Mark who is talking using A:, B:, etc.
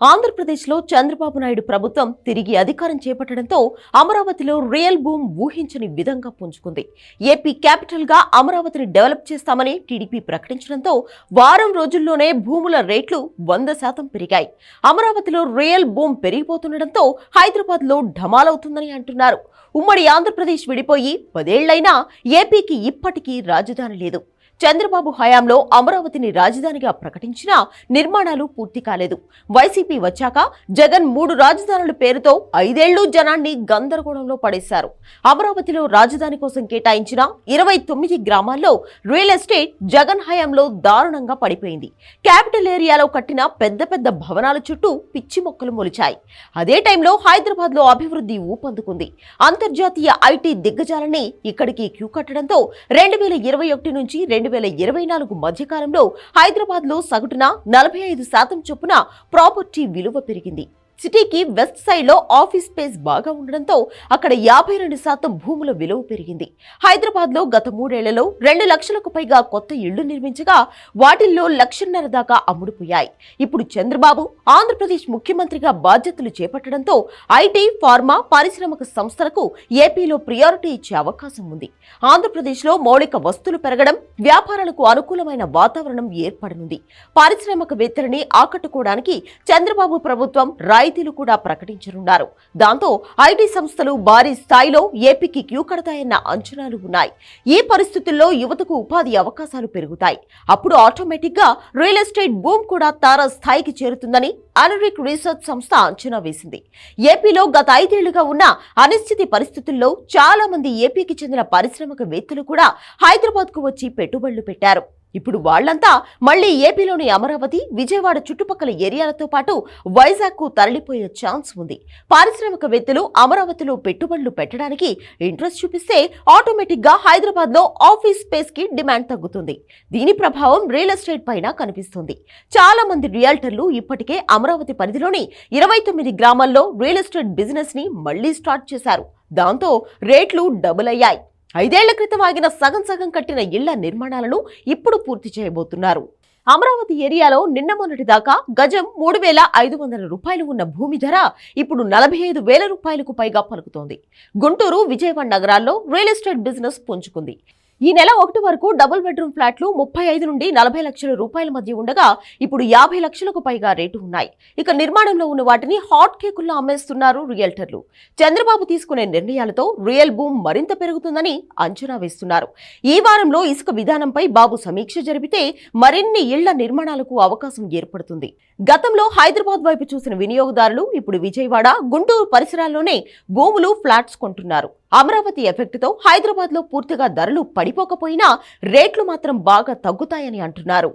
A: ఆంధ్రప్రదేశ్లో చంద్రబాబు నాయుడు ప్రభుత్వం తిరిగి అధికారం చేపట్టడంతో అమరావతిలో రియల్ బూమ్ ఊహించని విధంగా పుంజుకుంది. ఏపీ క్యాపిటల్గా అమరావతిని డెవలప్ చేస్తామని టీడీపీ ప్రకటించడంతో వారం రోజుల్లోనే భూముల రేట్లు వంద శాతం పెరిగాయి. అమరావతిలో రియల్ బూమ్ పెరిగిపోతుండటంతో హైదరాబాద్లో ఢమాలవుతుందని అంటున్నారు. ఉమ్మడి ఆంధ్రప్రదేశ్ విడిపోయి పదేళ్ళైనా ఏపీకి ఇప్పటికీ రాజధాని లేదు. చంద్రబాబు హయాంలో అమరావతిని రాజధానిగా ప్రకటించినా నిర్మాణాలు పూర్తి కాలేదు. వైసీపీ వచ్చాక జగన్ మూడు రాజధానుల పేరుతో ఐదేళ్ళు జనాన్ని గందరగోళంలో పడేశారు. అమరావతిలో రాజధాని కోసం కేటాయించిన ఇరవై తొమ్మిది గ్రామాల్లో రియల్ ఎస్టేట్ జగన్ హయాంలో దారుణంగా పడిపోయింది. క్యాపిటల్ ఏరియాలో కట్టిన పెద్ద పెద్ద భవనాల చుట్టూ పిచ్చి మొక్కలు మొలిచాయి. అదే టైంలో హైదరాబాద్లో అభివృద్ధి ఊపందుకుంది. అంతర్జాతీయ ఐటీ దిగ్గజాలని ఇక్కడికి క్యూ కట్టడంతో రెండు వేల ఇరవై ఒకటి నుంచి రెండు వేల ఇరవై నాలుగు మధ్యకాలంలో హైదరాబాద్లో సగటున నలభై ఐదు శాతం చొప్పున ప్రాపర్టీ విలువ పెరిగింది. సిటీకి వెస్ట్ సైడ్లో ఆఫీస్ స్పేస్ బాగా ఉండడంతో అక్కడ యాభై రెండు శాతం భూముల విలువ పెరిగింది. హైదరాబాద్లో గత మూడేళ్ళలో రెండు లక్షలకు పైగా కొత్త ఇళ్ళు నిర్మించగా వాటిల్లో లక్షన్నర దాకా అమ్ముడుపోయాయి. ఇప్పుడు చంద్రబాబు ఆంధ్రప్రదేశ్ ముఖ్యమంత్రిగా బాధ్యతలు చేపట్టడంతో ఐటీ ఫార్మా పారిశ్రామిక సంస్థలకు ఏపీలో ప్రియారిటీ ఇచ్చే అవకాశం ఉంది. ఆంధ్రప్రదేశ్లో మౌలిక వస్తువులు పెరగడం వ్యాపారాలకు అనుకూలమైన వాతావరణం ఏర్పడనుంది. పారిశ్రామికవేత్తలని ఆకట్టుకోవడానికి చంద్రబాబు ప్రభుత్వం రాయితీలు కూడా ప్రకటించనున్నారు. దాంతో ఐటీ సంస్థలు భారీ స్థాయిలో ఏపీకి క్యూ కడతాయన్న అంచనాలు ఉన్నాయి. ఈ పరిస్థితుల్లో యువతకు ఉపాధి అవకాశాలు పెరుగుతాయి. అప్పుడు ఆటోమేటిక్గా రియల్ ఎస్టేట్ భూమ్ కూడా తారా స్థాయికి చేరుతుందని అనరిక్ రీసెర్చ్ సంస్థ అంచనా వేసింది. ఏపీలో గత ఐదేళ్ళుగా ఉన్న అనిశ్చితి పరిస్థితుల్లో చాలా మంది ఏపీకి చెందిన పారిశ్రామికవేత్తలు కూడా హైదరాబాద్కు వచ్చి పెట్టుబడులు పెట్టారు. ఇప్పుడు వాళ్ళంతా మళ్ళీ ఏపీలోని అమరావతి విజయవాడ చుట్టుపక్కల ఏరియాలతో పాటు వైజాగ్కు తరలిపోయే ఛాన్స్ ఉంది. పారిశ్రామికవేత్తలు అమరావతిలో పెట్టుబడులు పెట్టడానికి ఇంట్రెస్ట్ చూపిస్తే ఆటోమేటిక్గా హైదరాబాద్లో ఆఫీస్ స్పేస్కి డిమాండ్ తగ్గుతుంది. దీని ప్రభావం రియల్ ఎస్టేట్ పైన కనిపిస్తుంది. చాలా మంది రియల్టర్లు ఇప్పటికే అమరావతి పరిధిలోని ఇరవై తొమ్మిది గ్రామాల్లో రియల్ ఎస్టేట్ బిజినెస్ని మళ్ళీ స్టార్ట్ చేశారు. దాంతో రేట్లు డబుల్ అయ్యాయి. ఐదేళ్ళ క్రితం ఆగిన సగం సగం కట్టిన ఇళ్ళ నిర్మాణాలను ఇప్పుడు పూర్తి చేయబోతున్నారు. అమరావతి ఏరియాలో నిన్న మొన్నటి దాకా గజం మూడు వేల ఐదు వందల రూపాయలు ఉన్న భూమి ధర ఇప్పుడు నలభై ఐదు వేల రూపాయలకు పైగా పలుకుతోంది. గుంటూరు విజయవాడ నగరాల్లో రియల్ ఎస్టేట్ బిజినెస్ పుంజుకుంది. ఈ నెల ఒకటి వరకు డబుల్ బెడ్రూమ్ ఫ్లాట్లు ముప్పై ఐదు నుండి నలభై లక్షల రూపాయల మధ్య ఉండగా ఇప్పుడు యాభై లక్షలకు పైగా రేటు ఉన్నాయి. ఇక నిర్మాణంలో ఉన్న వాటిని హాట్ కేకుల్లో అమ్మేస్తున్నారు రియల్టర్లు. చంద్రబాబు తీసుకునే నిర్ణయాలతో రియల్ బూమ్ మరింత పెరుగుతుందని అంచనా వేస్తున్నారు. ఈ వారంలో ఇసుక విధానంపై బాబు సమీక్ష జరిపితే మరిన్ని ఇళ్ళ నిర్మాణాలకు అవకాశం ఏర్పడుతుంది. గతంలో హైదరాబాద్ వైపు చూసిన వినియోగదారులు ఇప్పుడు విజయవాడ గుంటూరు పరిసరాల్లోనే భూములు ఫ్లాట్స్ కొంటున్నారు. అమరావతి ఎఫెక్ట్తో హైదరాబాద్లో పూర్తిగా ధరలు పడిపోకపోయినా రేట్లు మాత్రం బాగా తగ్గుతాయని అంటున్నారు.